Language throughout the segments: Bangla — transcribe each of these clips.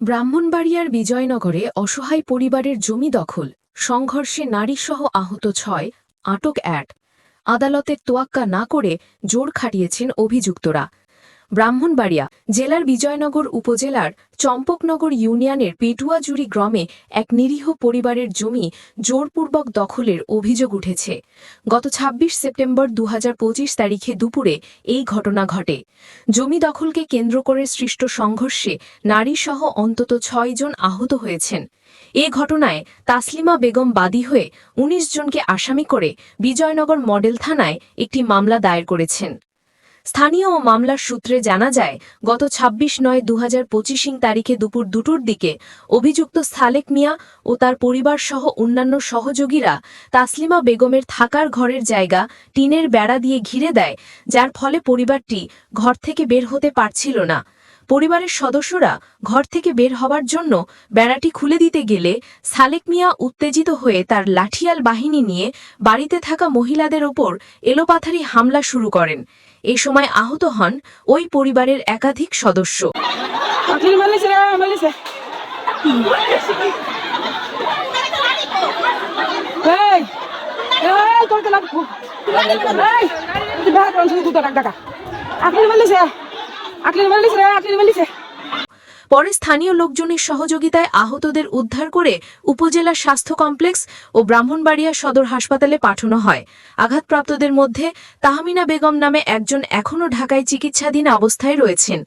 ব্রাহ্মণবাড়িয়ার বিজয়নগরে অসহায় পরিবারের জমি দখল, সংঘর্ষে নারীসহ আহত ছয়, আটক এক। আদালতের তোয়াক্কা না করে জোর খাটিয়েছেন অভিযুক্তরা। ব্রাহ্মণবাড়িয়া জেলার বিজয়নগর উপজেলার চম্পকনগর ইউনিয়নের পেটুয়াজুড়ি গ্রামে এক নিরীহ পরিবারের জমি জোরপূর্বক দখলের অভিযোগ উঠেছে। গত ২৬ সেপ্টেম্বর দু হাজার পঁচিশ তারিখে দুপুরে এই ঘটনা ঘটে। জমি দখলকে কেন্দ্র করে সৃষ্ট সংঘর্ষে নারীসহ অন্তত ছয় জন আহত হয়েছেন। এ ঘটনায় তাসলিমা বেগম বাদী হয়ে ১৯ জনকে আসামি করে বিজয়নগর মডেল থানায় একটি মামলা দায়ের করেছেন। স্থানীয় ও মামলার সূত্রে জানা যায়, গত ২৬ নয় দু পঁচিশিং তারিখে দুপুর দুটোর দিকে অভিযুক্ত সালেক মিয়া ও তার পরিবার সহ অন্যান্য সহযোগীরা তাসলিমা বেগমের থাকার ঘরের জায়গা টিনের বেড়া দিয়ে ঘিরে দেয়, যার ফলে পরিবারটি ঘর থেকে বের হতে পারছিল না। পরিবারের সদস্যরা ঘর থেকে বের হবার জন্য বেড়াটি খুলে দিতে গেলে সালেক মিয়া উত্তেজিত হয়ে তার লাঠিয়াল বাহিনী নিয়ে বাড়িতে থাকা মহিলাদের ওপর এলোপাথারি হামলা শুরু করেন। এ সময় আহত হন ওই পরিবারের একাধিক সদস্য। malícia, পরে স্থানীয় লোকজনের সহযোগিতায় আহতদের উদ্ধার করে উপজেলা স্বাস্থ্য কমপ্লেক্স ও ব্রাহ্মণবাড়িয়া সদর হাসপাতালে পাঠানো হয়। আঘাতপ্রাপ্তদের মধ্যে তাহমিনা বেগম নামে একজন এখনও ঢাকায় চিকিৎসাধীন অবস্থায় রয়েছেন।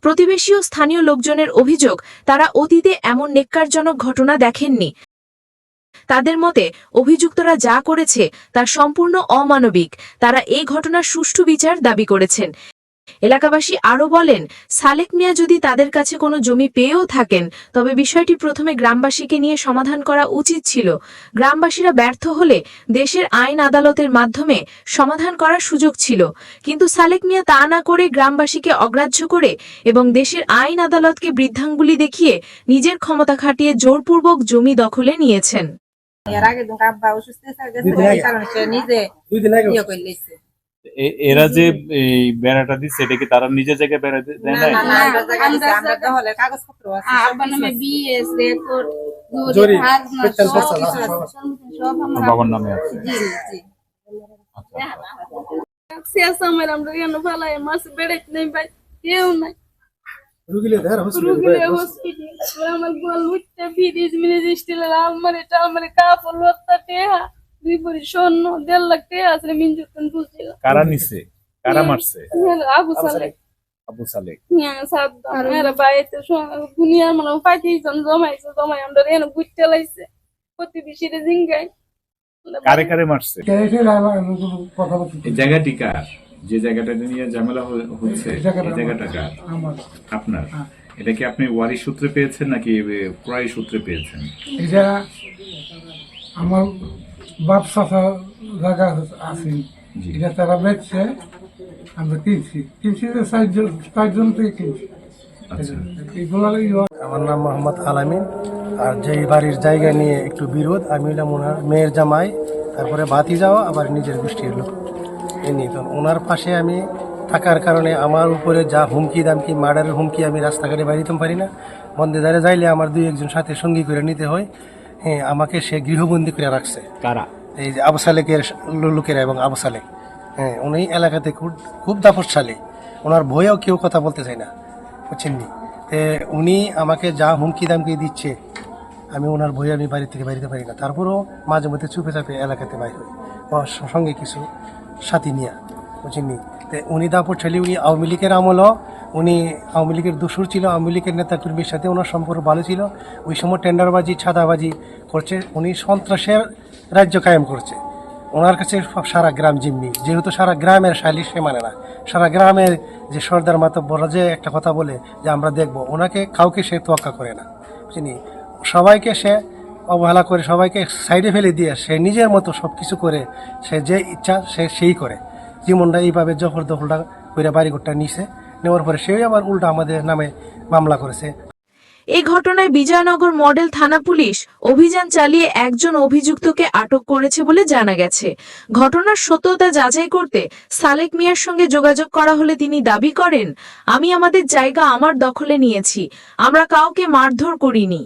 প্রতিবেশী ও স্থানীয় লোকজনের অভিযোগ, তারা অতীতে এমন নেক্কারজনক ঘটনা দেখেননি। তাদের মতে, অভিযুক্তরা যা করেছে তা সম্পূর্ণ অমানবিক। তারা এই ঘটনার সুষ্ঠু বিচার দাবি করেছেন। এলাকাবাসী আরও বলেন সালেক মিয়া যদি তাদের কাছে কোনো জমি পেয়েও থাকেন তবে বিষয়টি প্রথমে গ্রামবাসীকে নিয়ে সমাধান করা উচিত ছিল। গ্রামবাসীরা ব্যর্থ হলে দেশের আইন আদালতের মাধ্যমে সমাধান করার সুযোগ ছিল। কিন্তু সালেক মিয়া তা না করে গ্রামবাসীকে অগ্রাহ্য করে এবং দেশের আইন আদালতকে বৃদ্ধাঙ্গুলি দেখিয়ে নিজের ক্ষমতা খাটিয়ে জোরপূর্বক জমি দখলে নিয়েছেন। এর আগে আব্বা অসুস্থ হয়ে গেছে কারণে সে নিজে ইয়ে করে এরা যে এই বেড়াটা দিচ্ছে এটা কি তারা নিজের জায়গায় বেড়া দেয় না বাবার নামে আছে। জি জি। আমার আমরা কেন ফেলাই মাছ বেড়াইতে নেই ভাই কেউ নাই। রুগীলে ধার হসপিটাল আমার গোল উঠতে ফিরিজ মিনিজ স্টিলের আমার এটা আমার কাপড় লত্তা টেহা দুই ভরি স্বর্ণ দেড় লাখ টেহা আছে মিনজুতন বুঝছিল কারা নিছে? কারা মারছে? আবু সালে আবু সালেক। হ্যাঁ সাত আর। বাইতে দুনিয়ার মানে পাইতেই জন জমাইছে জমাই। আমরা এনে গুইতে লাইছে। প্রতিবেশীরে জিঙ্গাই কারে কারে মারছে? জায়গাটি কার? যে জায়গাটা নিয়ে ঝামেলা হচ্ছে জায়গাটা কার? আপনার? এটা কি আপনি ওয়ারি সূত্রে পেয়েছেন নাকি ক্রয় সূত্রে পেয়েছেন? এটা আমার বাপ চাষা জায়গা আছে এটা তারা বেচছে আমরা কিনছি। কিনছি যে চারজন চারজন থেকে কিনছি। আচ্ছা। আমার নাম মোহাম্মদ আলামিন। আর যেই বাড়ির জায়গা নিয়ে একটু বিরোধ আমি হলাম ওনার মেয়ের জামাই তারপরে বাতি যাওয়া আবার নিজের গোষ্ঠীর লোক। নিয়ে তো ওনার পাশে আমি থাকার কারণে আমার উপরে যা হুমকি দামকি মার্ডারের হুমকি আমি রাস্তাঘাটে বাড়িতে পারি না। বন্ধে যাইলে আমার দুই একজন সাথে সঙ্গী করে নিতে হয়। হ্যাঁ আমাকে সে গৃহবন্দী করে রাখছে। কারা? এই যে আবু সালেকের লোকেরা এবং আবু সালেক। হ্যাঁ উনি এলাকাতে খুব খুব দাপটশালী। ওনার ভয়েও কেউ কথা বলতে চায় না বুঝছেন নি উনি আমাকে যা হুমকি দামকি দিচ্ছে আমি ওনার ভয়ে আমি বাড়ি থেকে বাড়িতে পারি না। তারপরেও মাঝে মধ্যে চুপে চাপে এলাকাতে বাইর হই। সঙ্গে কিছু সাথী নিয়ে। বুঝছেন নি তে উনি আওয়ামী লীগের আমলও উনি আওয়ামী লীগের দোসর ছিল, আওয়ামী লীগের নেতাকর্মীর সাথে ওনার সম্পর্ক ভালো ছিল। ওই সময় টেন্ডারবাজি, ছাদাবাজি করছে, উনি সন্ত্রাসের রাজ্য কায়েম করছে। ওনার কাছে সারা গ্রাম জিম্মি। যেহেতু সারা গ্রামের শালি সে মানে না। সারা গ্রামের যে সর্দার মাতব্বরা যে একটা কথা বলে যে আমরা দেখব, ওনাকে কাউকে সে তোয়াক্কা করে না। বুঝলি সবাইকে সে অবহেলা করে, সবাইকে সাইডে ফেলে দিয়ে সে নিজের মতো সব কিছু করে, সে যে ইচ্ছা সে সেই করে। জীবনটা এইভাবে জফর দখলটা করে বাড়িঘরটা নিছে। নেওয়ার পরে সেই আবার উল্টা আমাদের নামে মামলা করেছে। এই ঘটনায় বিজয়নগর মডেল থানা পুলিশ অভিযান চালিয়ে একজন অভিযুক্তকে আটক করেছে বলে জানা গেছে। ঘটনার সত্যতা যাচাই করতে সালেক মিয়ার সঙ্গে যোগাযোগ করা হলে তিনি দাবি করেন, আমি আমাদের জায়গা আমার দখলে নিয়েছি, আমরা কাউকে মারধর করিনি।